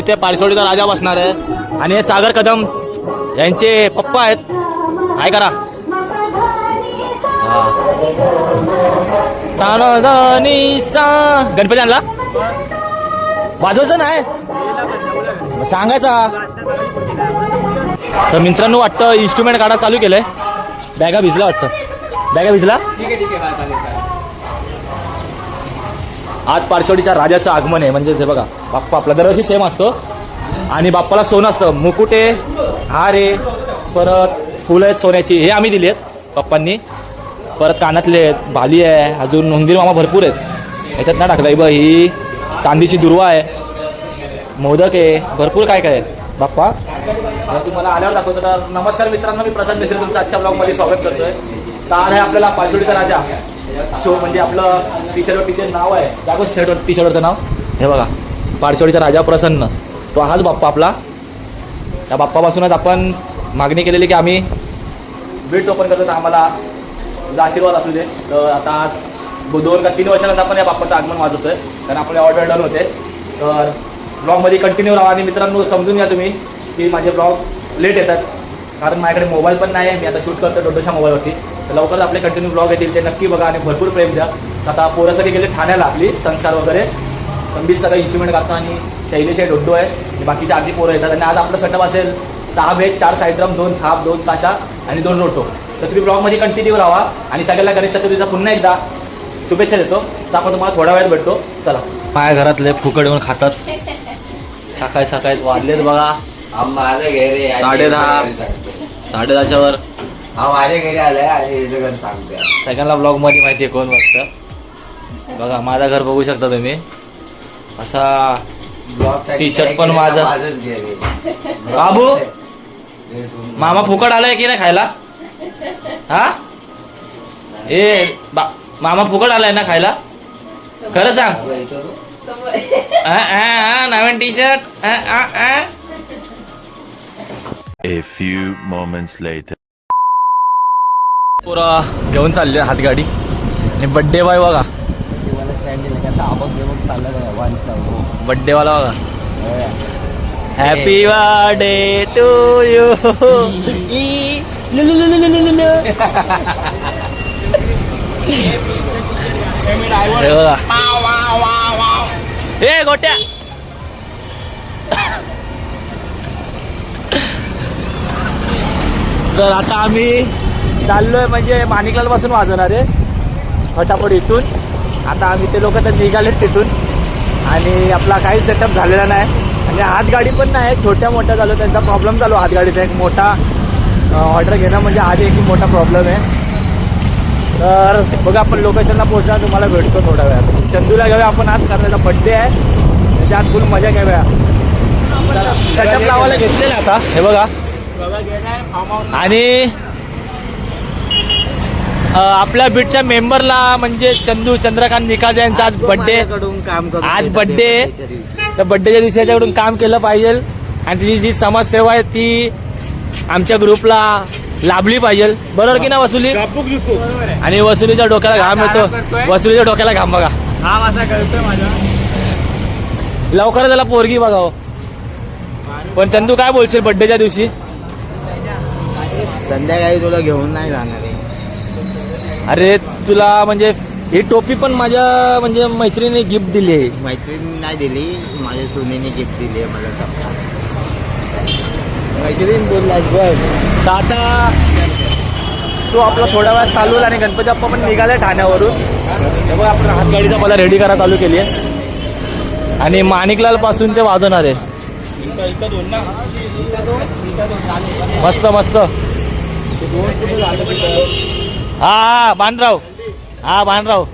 आणि इथे पारसोडीचा राजा बसणार आहे. आणि हे सागर कदम यांचे पप्पा आहेत. काय करा. हा. सा. गणपती आणला? वाजवायचं नाही. सांगायचा. तर मित्रांनो वाटतं इन्स्ट्रुमेंट काढा चालू केलंय. बॅगा भिजला वाटतं. बॅगा भिजला? आज पारसोडीच्या राजाचं आगमन आहे. म्हणजेच हे बघा बाप्पा आपला दरवर्षी सेम असतो. आणि बाप्पाला सोनं असतं. मुकुट आहे हार आहे परत फुलं आहेत सोन्याची. हे आम्ही दिली आहेत पप्पांनी परत कानातले आहेत भाली आहे अजून हुंदीर मामा भरपूर आहेत. याच्यात ना टाकलं बघ ही चांदीची दुर्वा आहे. मोदक आहे. भरपूर काय काय आहे बाप्पा. तुम्हाला आल्यावर दाखवतो. तर नमस्कार मित्रांनो मी प्रसाद मिश्र. तुमचं आजच्या ब्लॉगमध्ये स्वागत करतोय. तर आहे आपल्याला पाचवडीचा राजा. सो म्हणजे आपलं टी शर्टवरतीचे नाव आहे. दाखव शर्ट टी शर्टचं नाव? हे बघा. पारसोडीचा राजा प्रसन्न. तो हाच बाप्पा आपला. त्या बाप्पापासूनच आपण मागणी केलेली की आम्ही बीट्स ओपन करतो. तर आम्हाला आशीर्वाद असू दे. तर आता दोन का तीन वर्षानंतर आपण या बाप्पाचं आगमन वाजवतोय. कारण आपले ऑर्डर डन होते. तर ब्लॉगमध्ये कंटिन्यू राहा आणि मित्रांनो समजून घ्या तुम्ही की माझे ब्लॉग लेट येतात. कारण माझ्याकडे मोबाईल पण नाही आहे. मी आता शूट करतो डोडोशा मोबाईलवरती तर लवकरच आपले कंटिन्यू ब्लॉग येतील ते नक्की बघा आणि भरपूर प्रेम द्या. आता पोरं सगळी गेले ठाण्याला आपली संसार वगैरे. संबीज सगळं इन्स्ट्रुमेंट करतो आणि शैलेश आहे डोड्डो आहे. आणि बाकीचे आधी पोरं येतात. आणि आज आपलं सेटअप असेल सहा बेज चार सायड्रम दोन थाप दोन ताशा आणि दोन रोटो. तर तुम्ही ब्लॉगमध्ये कंटिन्यू राहा आणि सगळ्याला गणेश चतुर्थीचा पुन्हा एकदा शुभेच्छा देतो. तर आपण तुम्हाला थोड्या वेळात भेटतो. चला. माझ्या घरातले फुकट येऊन खातात. सकाळी सकाळी वाजलेत बघा. साडे दहा. साडे दहाच्यावर हा माझ्या घरी आलाय. आणि याचं घर सांगते सगळ्यांना ब्लॉगमध्ये माहिती आहे कोण बघतं बघा माझं घर बघू शकता तुम्ही. असा ब्लॉग T-shirt पण माझं. माझंच बाबू? मामा फुकट आलाय की नाही खायला? हा? ए बा मामा फुकट आलाय ना खायला? खरं सांग. नवीन T shirt A few moments later. पुरा घेऊन चालले हातगाडी. आणि बड्डे बाय बघा. बड्डे वाला बघा. हॅपी बर्थडे टू यू हे गोट्या. तर आता आम्ही चाललोय म्हणजे माणिकलाल पासून वाजवणार. आहे फटाफट इथून. आता आम्ही ते लोक तर निघालेत तिथून. आणि आपला काही सेटअप झालेला नाही. आणि हातगाडी पण नाही छोट्या मोठ्या झालो त्यांचा प्रॉब्लेम चालू हातगाडीचा. एक मोठा ऑर्डर घेणं म्हणजे आधी एक मोठा प्रॉब्लेम आहे. तर बघा आपण लोकेशनला पोहोचला तुम्हाला भेटतो थोड्या वेळात. चंदूला घेऊया आपण आज कारण त्याचा बड्डे आहे. त्याच्यात फुल मजा घेऊया. सेटअप लावायला घेतलेला आता. हे बघा. आणि आपल्या बीटच्या मेंबरला म्हणजे चंदू चंद्रकांत निकाल यांचा आज बड्डे आज birthday. तर बड्डेच्या दिवशी याच्याकडून काम केलं पाहिजे. आणि तिची जी समाजसेवा आहे ती आमच्या ग्रुपला लाभली पाहिजे. बरोबर की ना वसुली? आणि वसुलीच्या डोक्याला घाम येतो. वसुलीच्या डोक्याला घाम बघा. लवकरच त्याला पोरगी बघावं. पण चंदू काय बोलशील बड्डेच्या दिवशी? संध्याकाळी तुला घेऊन नाही जाणार आहे. अरे तुला म्हणजे ही टोपी पण माझ्या म्हणजे मैत्रिणीने गिफ्ट दिली आहे. मैत्रीण नाही दिली माझ्या सुनेने गिफ्ट दिली आहे मला मैत्रीण बोललास बघ. तर आता तो आपला थोड्या वेळात चालू होईल आणि गणपती बाप्पा पण निघाले ठाण्यावरून. तेव्हा आपण हातगाडीचा मला रेडी करा चालू केली आहे. आणि माणिकलाल पासून ते वाजवणार आहे. मस्त मस्त. हा हाँ बांधराव। हा बांधराव।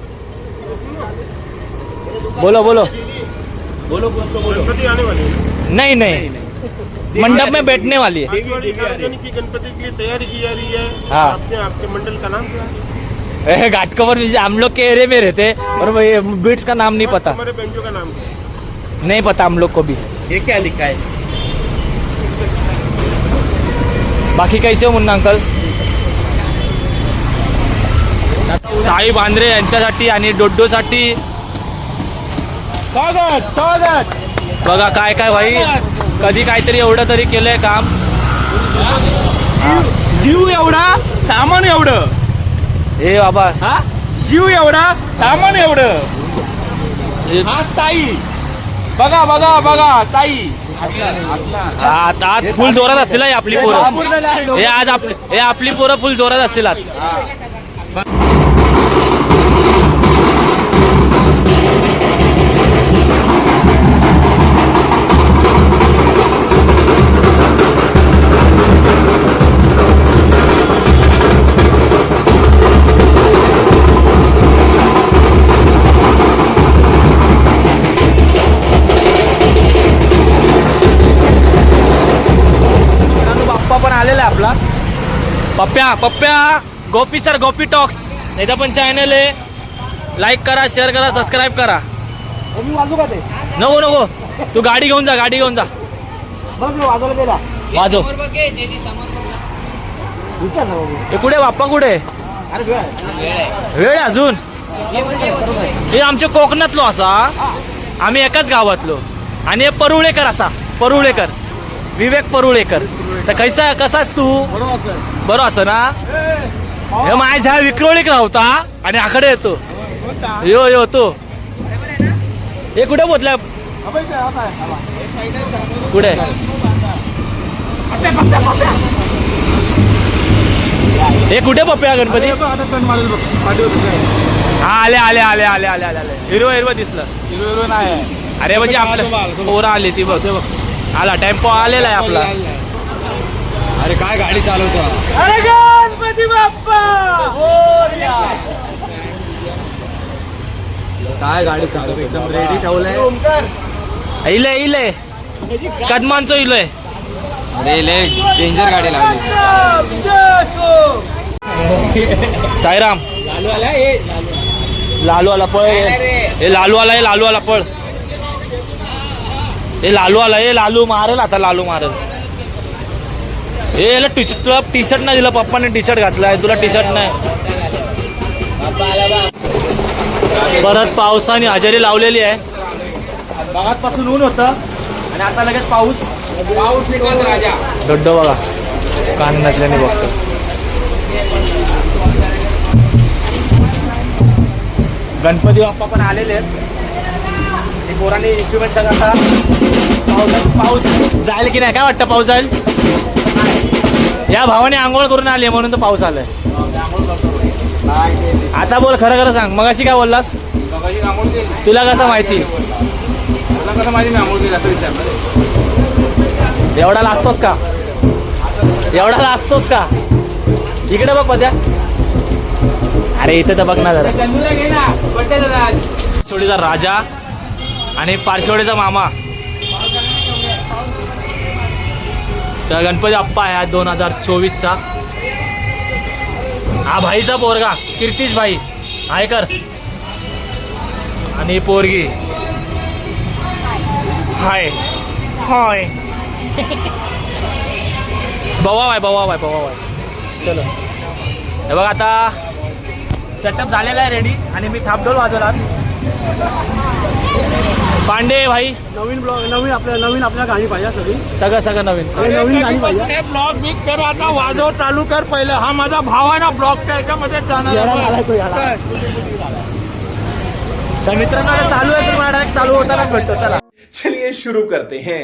बोलो बोलो। गणपति आने वाले नहीं नहीं। मंडप में बैठने वाली है। की गणपति की तैयारी की जा रही है। हाँ। आपके आपके मंडल का नाम क्या है? ए, घाट कवर हम लोग के एरिया में रहते हैं और वो ये बीट्स का नाम नहीं पता। हमारे बेंचों का नाम क्या नहीं पता हम लोग को भी। ये क्या लिखा है? बाकी कैसे हो मुन्ना अंकल? साई बांद्रे यांच्यासाठी आणि डोड्डोसाठी. बघा काय काय भाई कधी काहीतरी एवढं तरी केलंय काम. जीव एवढा सामान एवढं. हे बाबा. हा? जीव एवढा सामान एवढं. हे- साई. बघा बघा बघा साई. आज आज फुल जोरात असतील आपली पोरं. हे आज आपली हे आपली पोरं फुल जोरात असतील आज. आलेला आहे आपला. Pappya Pappya Gopi sir Gopi talks. याचा पण चॅनल आहे. लाईक करा शेअर करा सबस्क्राईब करा. नको नको. तू गाडी घेऊन जा गाडी घेऊन जा. वाजव. हे कुठे बाप्पा कुठे वेळ अजून? हे आमच्या कोकणातलो असा. आम्ही एकाच गावातलो. आणि हे परुळेकर असा. परुळेकर. विवेक परुळेकर. तर कैसा कसास तू? बरो असं ना? हे माझ्या विक्रोळीक राहता आणि आकडे येतो. यो यो तो. हे कुठे पोचला? कुठे? हे कुठे पप्प्या गणपती? हा आले आले आले आले आले आले आले. हिरवं हिरवं दिसलं. अरे म्हणजे आपलं पोरं आली ती बघ. आला टेम्पो आलेला आहे आपला. अरे काय गाडी चालवतो? अरे गणपती बाप्पा! काय गाडी चालवतो? एकदम रेडी ठेवलंय. इले इले. कदमांचो इलोय डेंजर गाडी लागली. साईराम. लालू आला पळ. हे लालू आला हे लालू आला पळ. ए लालू आला. हे लालू मारेल आता लालू मारेल. एला याला टी तुला टी शर्ट नाही दिलं पप्पाने टी शर्ट घातला आहे तुला टी शर्ट नाही. परत पावसाने हजेरी लावलेली आहे. पासून ऊन होतं आणि आता लगेच पाऊस. पाऊस निघत राजा. गड्ड बघा. कान नसल्याने बघतो. गणपती बाप्पा पण आलेले आहेत. पोरांनी इन्स्ट्रुमेंट सगळं पाऊस पाऊस जाईल की नाही? काय वाटतं पाऊस जाईल? या भावाने आंघोळ करून आली म्हणून तर पाऊस आलाय. आता बोल खरं खरं सांग. मगाशी काय बोललास? तुला कसं माहिती? कसं माहिती मी आंघोळ केली असं एवढा लाजतोस का? एवढा लाजतोस का? इकडे बघ पद्या. अरे इथे तर बघ ना जरा. पारशिवडीचा राजा. आणि पारशिवडीचा मामा. तर गणपती अप्पा आहे हा दोन हजार चोवीसचा. हा भाईचा पोरगा कीर्तिश भाई. आयकर आणि पोरगी. हाय. हाय. बवाव आहे बवाव आहे बवाव आहे चलो. हे बघ आता. सेटअप झालेला आहे रेडी आणि मी थापडोल वाजवला. पांडे भाई. नवीन ब्लॉग नवीन आपल्या नवीन आपल्याला गाणी पाहिजे सगळी. सगळं सगळं नवीन. नवीन गाणी पाहिजे ब्लॉग बिग कर आता वाजव चालू कर पहिले. हा माझा भाव आहे ना ब्लॉग त्याच्यामध्ये जाणार याला तो. तर मित्रांनो आता चालू आहे तुम्हाला direct चालू होताना भेटतो चला. चलिए शुरू करते हैं।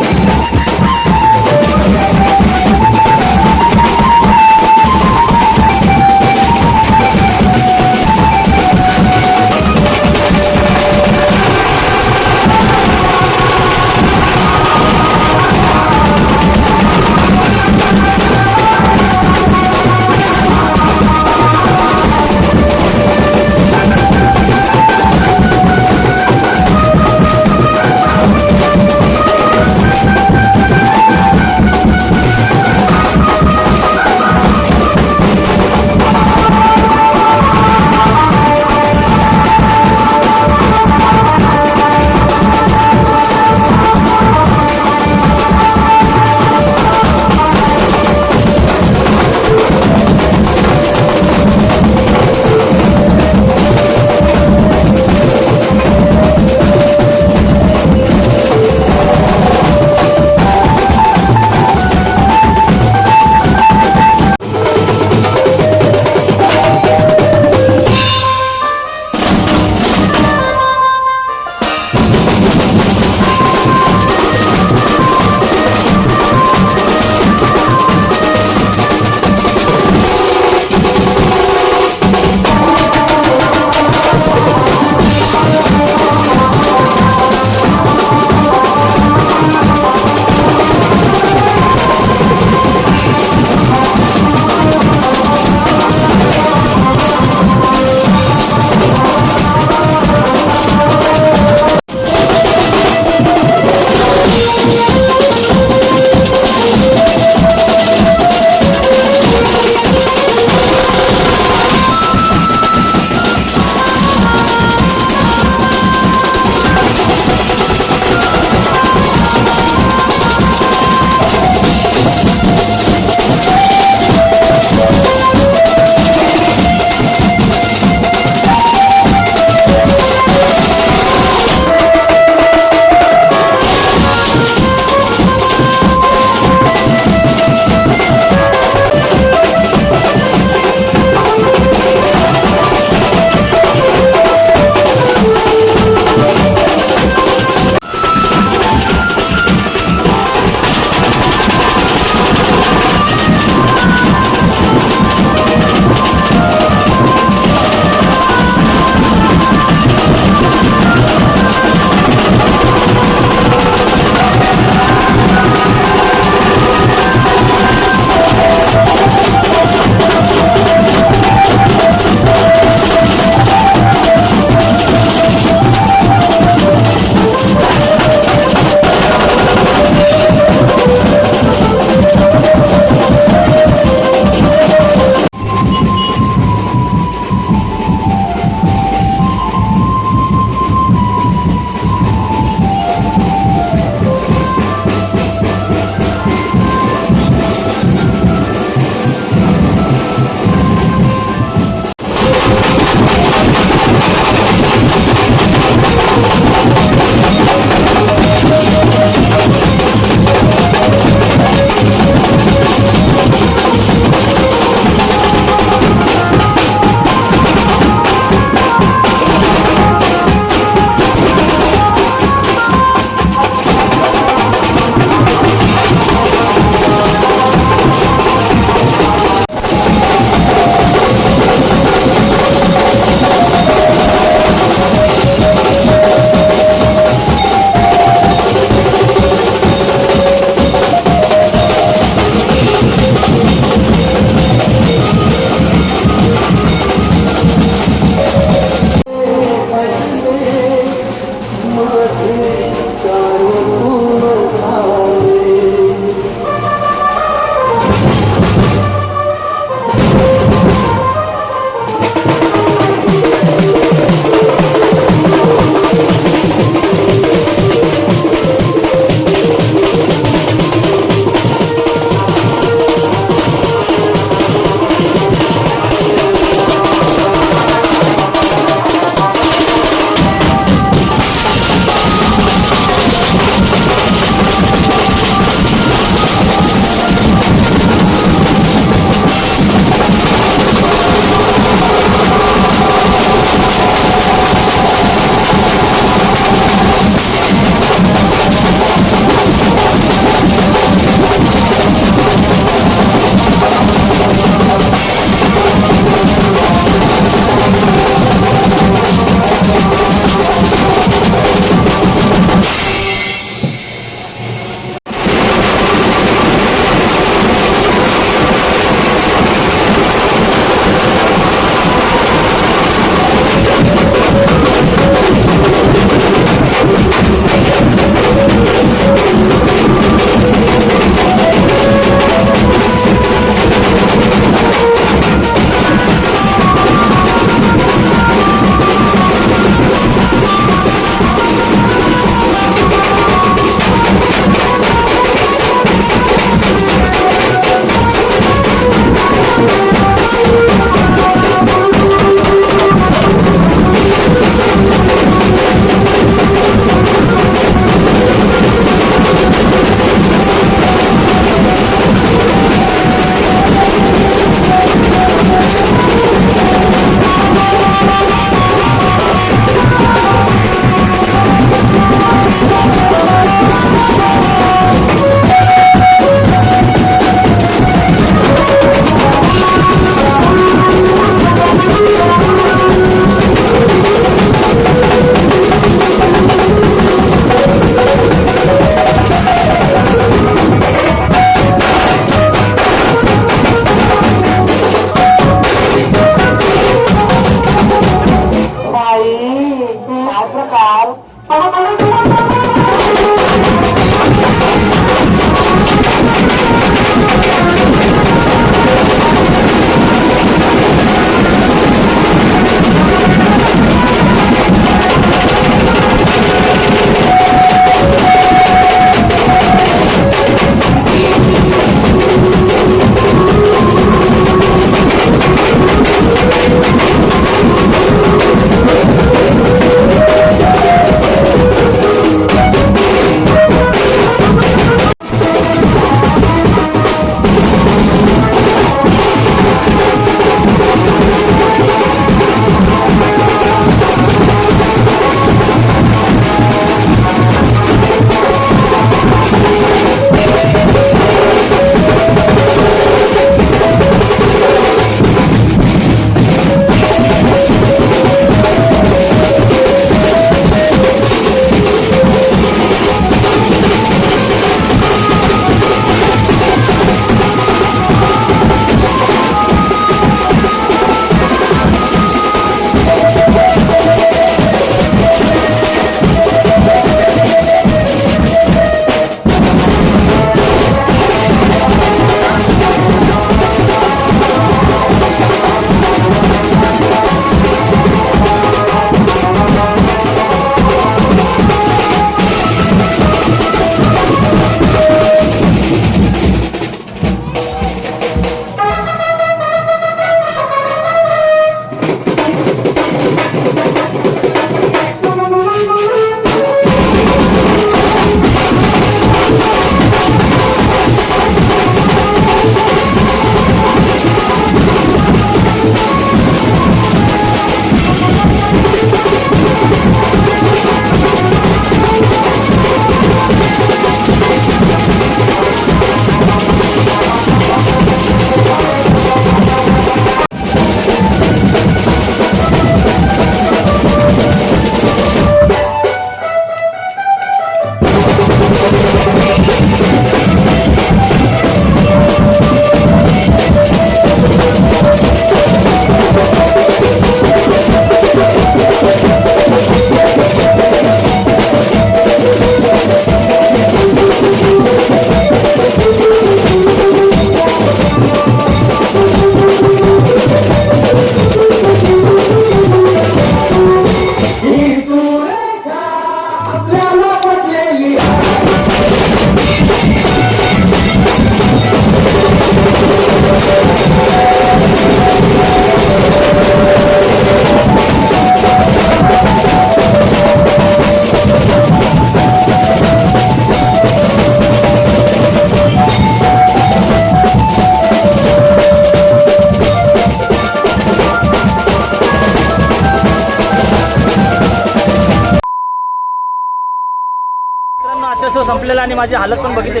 माझी हालत पण बघितली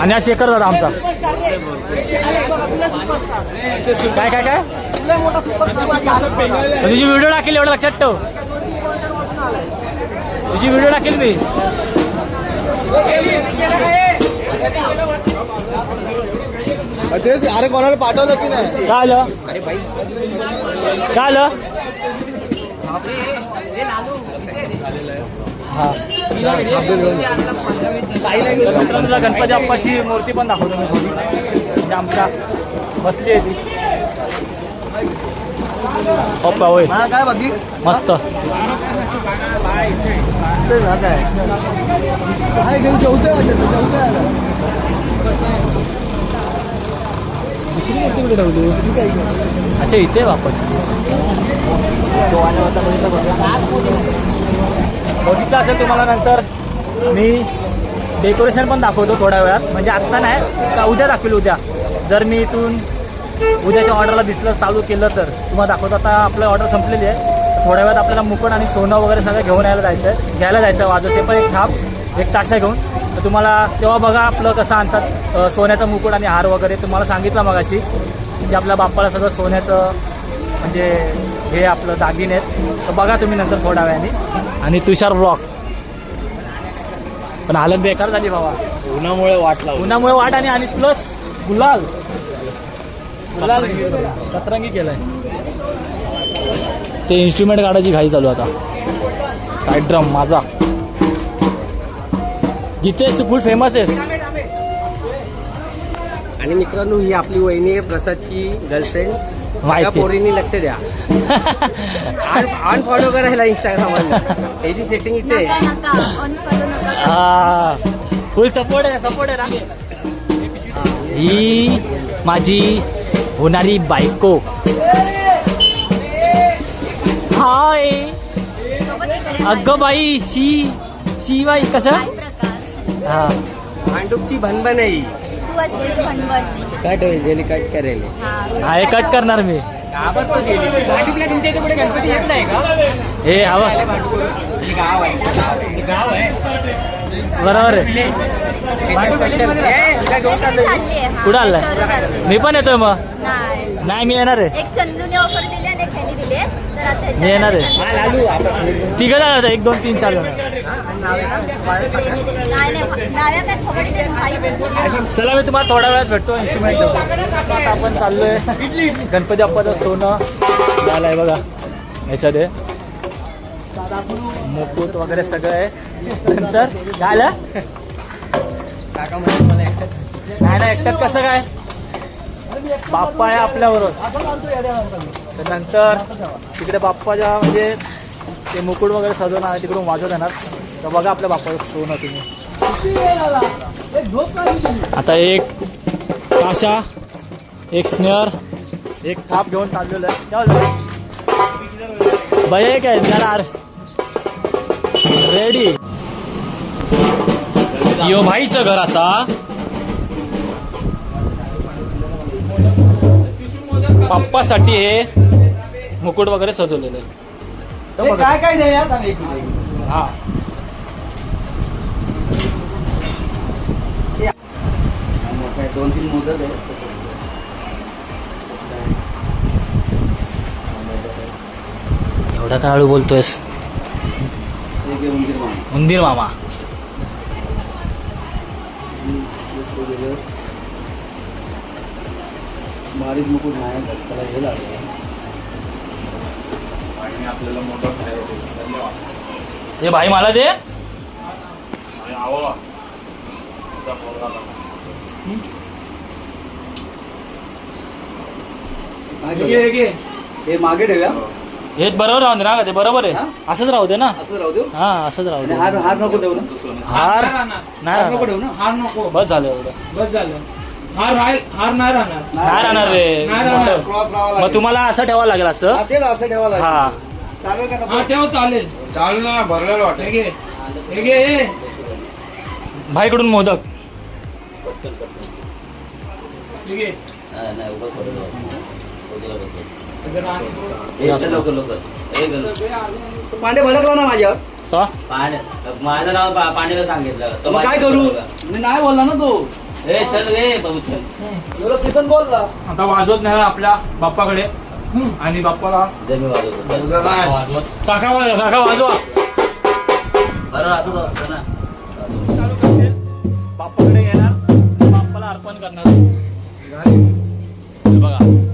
आणि हा शेखर दादा आमचा. काय काय काय? तुझी व्हिडिओ टाकेल एवढं लक्षात ठेव. तुझी व्हिडिओ टाकेल मी. तेच अरे कोणाला पाठवलं की नाही काय आलं काय आलं हा. तुला गणपती बाप्पाची मूर्ती पण दाखवतो मी. थोडी म्हणजे आमच्या बसली आहे ती. पप्पा होय. काय बाकी? मस्त. काय जेवतोय जेवतोय दुसरी मूर्ती कुठे ठेवली? अच्छा इथे बाप्पाची. बघितलं असेल तुम्हाला नंतर मी डेकोरेशन पण दाखवतो थोड्या वेळात. म्हणजे आत्ता नाही का उद्या दाखवेल उद्या. जर मी इथून उद्याच्या ऑर्डरला दिसलं चालू केलं तर. तुम्हाला दाखवतो आता आपलं ऑर्डर संपलेली आहे. थोड्या वेळात आपल्याला मुकुट आणि सोनं वगैरे सगळं घेऊन यायला जायचं आहे घ्यायला जायचं वाजव ते पण एक थाप एक ताशा घेऊन. तर तुम्हाला तेव्हा बघा आपलं कसं आणतात सोन्याचं मुकुट आणि हार वगैरे. तुम्हाला सांगितलं मगाशी म्हणजे आपल्या बाप्पाला सगळं सोन्याचं म्हणजे हे आपलं दागिने आहेत. तर बघा तुम्ही नंतर थोड्या वेळाने. आणि तुषार ब्लॉक. पण हालत बेकार झाली बाबा. उन्हामुळे वाट लावली. उन्हामुळे वाट आणि आणि प्लस गुलाल. गुलाल सतरंगी केलाय. ते इन्स्ट्रुमेंट काढायची घाई चालू आता. साईड ड्रम माझा. जितेश तू फुल फेमस आहेस. आणि मित्रांनो ही आपली वहिनी आहे प्रसादची गर्लफ्रेंड माहिती. पोरींनी लक्ष द्या. आणि फॉलो करायला इंस्टाग्राम याची सेटिंग इथे आहे. नका नका. अनफॉलो नका हा. फुल सपोर्ट आहे सपोर्ट आहे ना? ही माझी होणारी बायको. हाय. सोबत इकडे अगं बाई. शी शी बाई कसं? काय हा. भांडूपची भनभन आहे. तू असेल भणभण काय ठेवेल जेली काय करेल? हा हा हे कट करणार मी. भांडूपला तुमच्या इथे कुठे गणपती येत नाही का? हे हवा गाव आहे. गाव आहे. बरोबर आहे. हा. कुठं आलाय? बरोबर. मी पण येतोय मग. नाही. नाही मी येणार आहे. एक चंदूने ऑफर दिली आणि दिली. मी येणार आहे. तिघं जाणार एक दोन तीन चार. चला मी तुम्हाला थोड्या वेळात भेटतो इन्स्ट्रुमेंट आता आपण चाललोय गणपती बाप्पाचं सोनं झालंय बघा ह्याच्यात आहे. मुकुट वगैरे सगळं आहे. नंतर झालं? नाही नाही एकट्यात कसं काय? बाप्पा आहे आपल्याबरोबर. तर नंतर तिकडे बाप्पाच्या म्हणजे ते मुकुट वगैरे सजवणार आहे तिकडून वाजवत येणार. तर बघा आपल्या बाप्पाचं सोनं तुम्ही. आता एक काशा एक स्नेअर एक थाप घेऊन चाललेलं आहे. काय एक आहे जरा रेडी यो भाईचं घर असा. पप्पासाठी हे मुकुट वगैरे सजवलेलं आहे काय काय हा दोन तीन मुदत आहे एवढा काय हळू बोलतोयस? उंदीर मामा. बारीक मुकुट नाही त्याला हे लागलं. हे भाई मला दे. हे मागे ठेवूया. हे बरोबर राहून दे ना ते बरोबर आहे. असंच राहू दे ना. असं राहू देऊ? हा असंच राहू दे. हार हार नको ठेवू ना. हार नाही हार नको राहणार. ठेवू ना. हार नको. बस झालं एवढं. बस झालं. हार राहील हार नाही राहणार. नाही राहणार रे. नाही राहणार. क्रॉस लावा मग तुम्हाला असं ठेवावं लागेल असं? हा, तेच असं ठेवा लागेल. हा. चालेल का हा चालेल. चालेल ना भरलेलं वाटत हे घे हे घे हे. भाईकडून मोदक. हे घे. नाही, उगाच सोडून द्या. इकडं आण. असं लवकर लवकर. पांडे भडकला ना माझ्यावर. का माझं नाव पा- सांगितलं. तो मग काय करू? मी नाही बोलला ना तो. ए चल रे भाऊ चल. एवढं किसन बोलला. आता वाजवत नाही आपल्या बाप्पाकडे. आणि बाप्पाला. काका वाजवा काका वाजवा. बाप्पाकडे येणार बाप्पाला अर्पण करणार. बघा.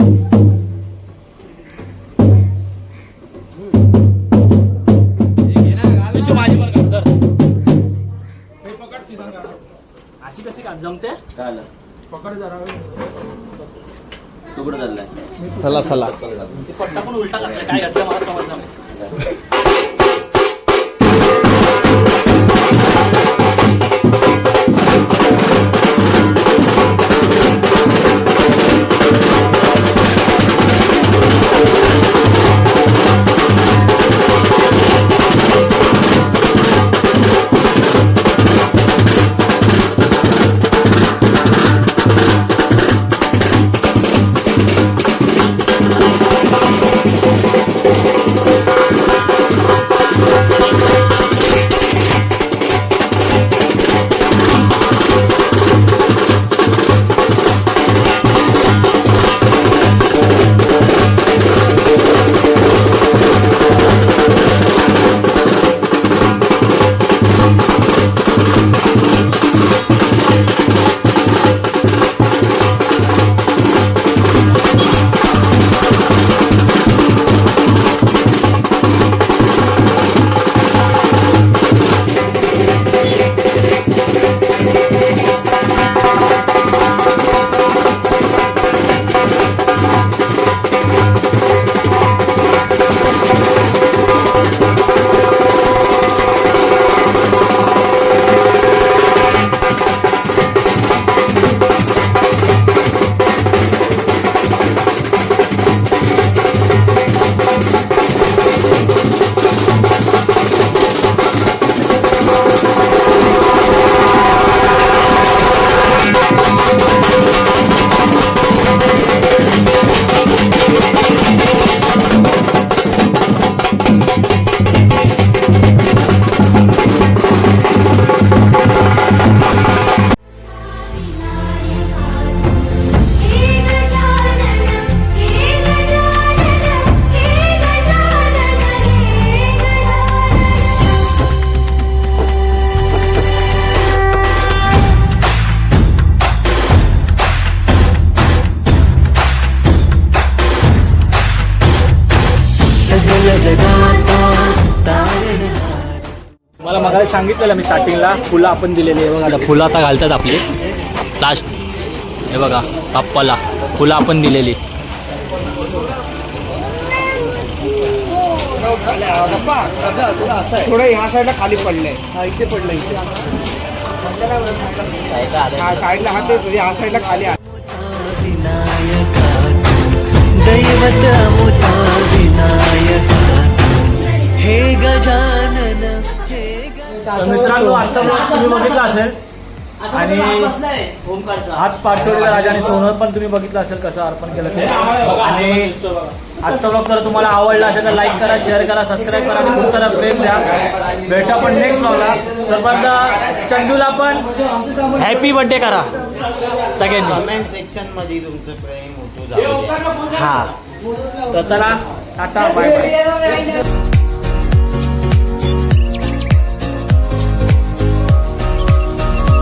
सांगितलेलं मी स्टार्टिंगला फुलं आपण दिलेली आहे. बघा आता फुलं आता घालतात आपली. लास्ट हे बघा बाप्पाला फुलं आपण दिलेली. थोडं ह्या साईडला खाली पडलंय. हा इथे पडलंय. इथे हा साईडला हा ते ह्या साईडला खाली आहे. दैवत मुझा विनायका हे गजानन हे तर मित्रांनो आजचा vlog तुम्ही बघितला असेल. आणि आज पार्श्वरीचा राजा आणि सोनं पण तुम्ही बघितलं असेल कसं अर्पण केलं ते. आणि आजचा ब्लॉग जर तुम्हाला आवडला असेल तर लाईक करा शेअर करा सबस्क्राईब करा आणि खूप सारा प्रेम द्या. भेटा पण नेक्स्ट ब्लॉगला तोपर्यंत चंदूला पण हॅपी बर्थडे करा. सगळ्यांनी. कमेंट सेक्शनमध्ये तुमचं प्रेम होतो. हा. तर चला टाटा बाय बाय